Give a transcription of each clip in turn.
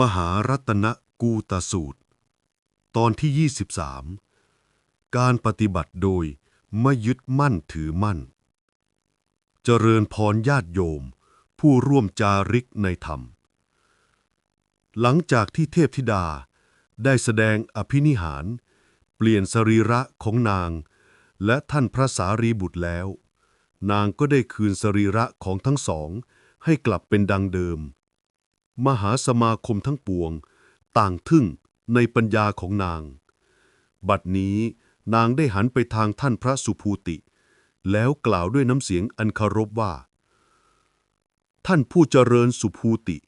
มหารัตนกูตสูตร ตอนที่ 23 การปฏิบัติโดยไม่ยึดมั่นถือมั่น เจริญพรญาติโยม ผู้ร่วมจาริกในธรรม หลังจากที่เทพธิดาได้แสดงอภินิหาร เปลี่ยนสรีระของนาง และท่านพระสารีบุตรแล้ว นางก็ได้คืนสรีระของทั้งสองให้กลับเป็นดังเดิม มหาสมาคมทั้งปวง ต่างทึ่งในปัญญาของนาง บัดนี้นางได้หันไปทางท่านพระสุภูติ แล้วกล่าวด้วยน้ำเสียงอันคารพว่า ท่านผู้เจริญสุภูติ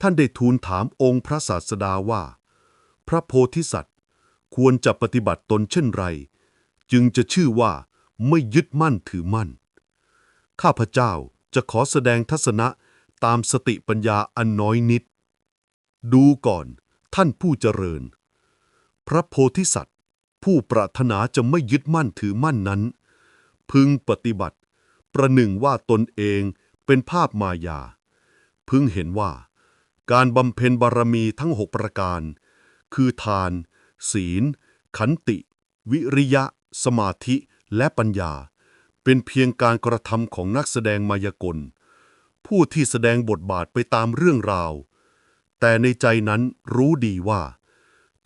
ท่านได้ทูลถามองค์พระศาสดาว่า พระโพธิสัตว์ควรจะปฏิบัติตนเช่นไร จึงจะชื่อว่าไม่ยึดมั่นถือมั่น ข้าพเจ้าจะขอแสดงทัศนะ ตามสติปัญญาอันน้อยนิด ดูก่อนท่านผู้เจริญ พระโพธิสัตว์ ผู้ปรารถนาจะไม่ยึดมั่นถือมั่นนั้น พึงปฏิบัติ ประหนึ่งว่าตนเองเป็นภาพมายา พึงเห็นว่า การบำเพ็ญบารมีทั้งหกประการ คือทาน ศีล ขันติ วิริยะ สมาธิและปัญญา เป็นเพียงการกระทำของนักแสดงมายากล ผู้ที่แสดงบทบาทไปตามเรื่องราว แต่ในใจนั้นรู้ดีว่า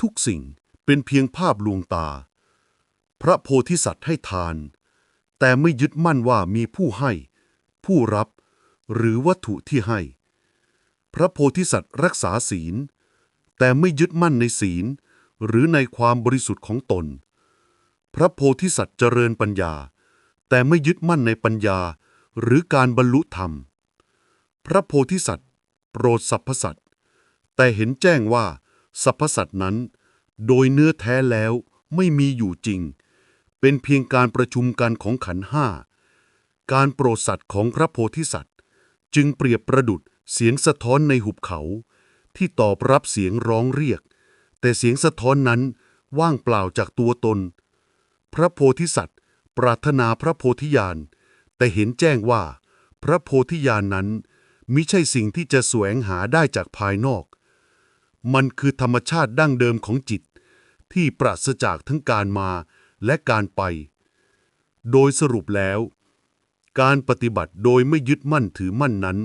ทุกสิ่งเป็นเพียงภาพลวงตา พระโพธิสัตว์ให้ทาน แต่ไม่ยึดมั่นว่ามีผู้ให้ ผู้รับ หรือวัตถุที่ให้ พระโพธิสัตว์รักษาศีล แต่ไม่ยึดมั่นในศีล หรือในความบริสุทธิ์ของตน พระโพธิสัตว์เจริญปัญญา แต่ไม่ยึดมั่นในปัญญาหรือการบรรลุธรรม พระโพธิสัตว์ โปรดสรรพสัตว์แต่เห็นแจ้งว่าสรรพสัตว์นั้น โดยเนื้อแท้แล้วไม่มีอยู่จริง เป็นเพียงการประชุมกันของขันห้า การโปรดสัตว์ของพระโพธิสัตว์ จึงเปรียบประดุดเสียงสะท้อนในหุบเขา ที่ตอบรับเสียงร้องเรียก แต่เสียงสะท้อนนั้นว่างเปล่าจากตัวตน พระโพธิสัตว์ปรารถนาพระโพธิญาณ แต่เห็นแจ้งว่า พระโพธิญาณนนั้น มิใช่สิ่งที่จะแสวงหาได้จากภายนอก มันคือธรรมชาติดั้งเดิมของจิต ที่ปราศจากทั้งการมาและการไป โดยสรุปแล้ว การปฏิบัติโดยไม่ยึดมั่นถือมั่นนั้น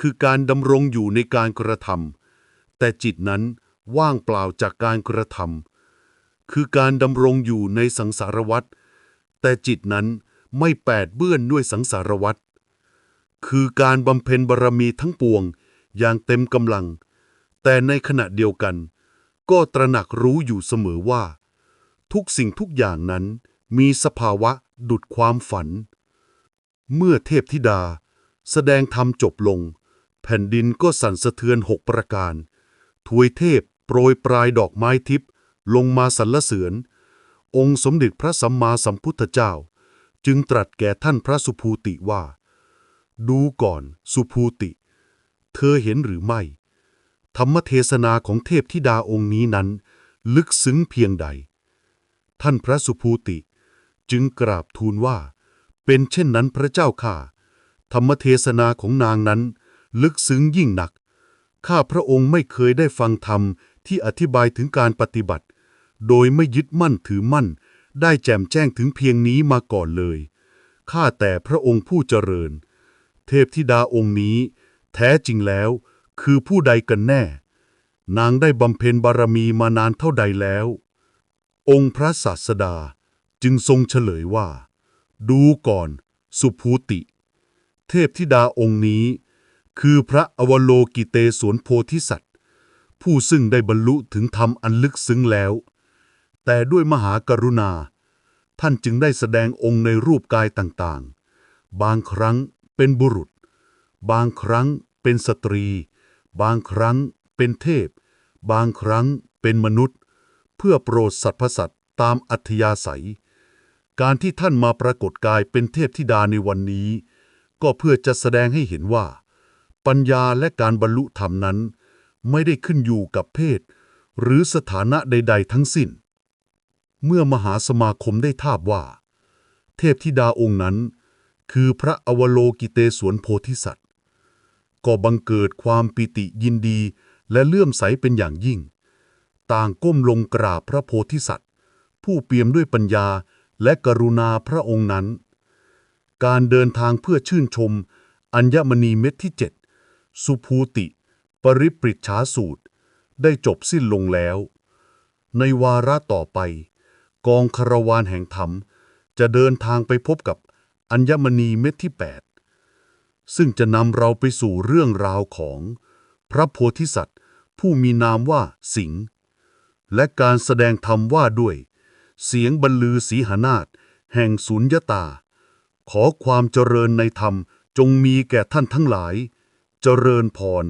คือการดำรงอยู่ในการกระทำแต่จิตนั้นว่างเปล่าจากการกระทำคือการดำรงอยู่ในสังสารวัฏแต่จิตนั้นไม่แปดเปื้อนด้วยสังสารวัฏ คือการบำเพ็ญบารมีทั้งปวงอย่างเต็มกำลัง แต่ในขณะเดียวกัน ก็ตระหนักรู้อยู่เสมอว่า ทุกสิ่งทุกอย่างนั้นมีสภาวะดุดความฝัน เมื่อเทพธิดาแสดงธรรมจบลง แผ่นดินก็สั่นสะเทือนหกประการ ถวยเทพโปรยปลายดอกไม้ทิพย์ลงมาสรรเสริญ องค์สมเด็จพระสัมมาสัมพุทธเจ้า จึงตรัสแก่ท่านพระสุภูติว่า ดูก่อน สุภูติ เธอเห็นหรือไม่ ธรรมเทศนาของเทพธิดาองค์นี้นั้น ลึกซึ้งเพียงใด ท่านพระสุภูติ จึงกราบทูลว่า เป็นเช่นนั้นพระเจ้าข้าธรรมเทศนาของนางนั้น ลึกซึ้งยิ่งหนัก ข้าพระองค์ไม่เคยได้ฟังธรรมที่อธิบายถึงการปฏิบัติ โดยไม่ยึดมั่นถือมั่น ได้แจ่มแจ้งถึงเพียงนี้มาก่อนเลย ข้าแต่พระองค์ผู้เจริญ เทพธิดาองค์นี้ แท้จริงแล้วคือผู้ใดกันแน่ นางได้บำเพ็ญบารมีมานานเท่าใดแล้ว องค์พระศาสดาจึงทรงเฉลยว่า ดูก่อนสุภูติ เทพธิดาองค์นี้ คือพระอวโลกิเตศวนโพธิสัตว์ ผู้ซึ่งได้บรรลุถึงธรรมอันลึกซึ้งแล้ว แต่ด้วยมหากรุณา ท่านจึงได้แสดงองค์ในรูปกายต่างๆ บางครั้ง เป็นบุรุษ บางครั้งเป็นสตรี บางครั้งเป็นเทพ บางครั้งเป็นมนุษย์ เพื่อโปรดสรรพสัตว์ตามอัธยาศัย การที่ท่านมาปรากฏกายเป็นเทพธิดาในวันนี้ ก็เพื่อจะแสดงให้เห็นว่า ปัญญาและการบรรลุธรรมนั้น ไม่ได้ขึ้นอยู่กับเพศ หรือสถานะใด ๆ ทั้งสิ้น เมื่อมหาสมาคมได้ทราบว่า เทพธิดาองค์นั้น คือพระอวโลกิเตศวนโพธิสัตว์ ก็บังเกิดความปิติยินดีและเลื่อมใสเป็นอย่างยิ่ง ต่างก้มลงกราบพระโพธิสัตว์ ผู้เปี่ยมด้วยปัญญาและกรุณาพระองค์นั้น การเดินทางเพื่อชื่นชม อัญมณีเม็ดที่เจ็ดสุภูติ ปริปริชาสูตร ได้จบสิ้นลงแล้ว ในวาระต่อไป กองคารวานแห่งธรรม จะเดินทางไปพบกับ อัญมณีเม็ดที่ 8 ซึ่งจะนำเราไปสู่เรื่องราวของพระโพธิสัตว์ ผู้มีนามว่าสิงห์และการแสดงธรรมว่าด้วย เสียงบรรลือสีหนาฏแห่งสุญญตา ขอความเจริญในธรรมจงมีแก่ท่านทั้งหลาย เจริญพร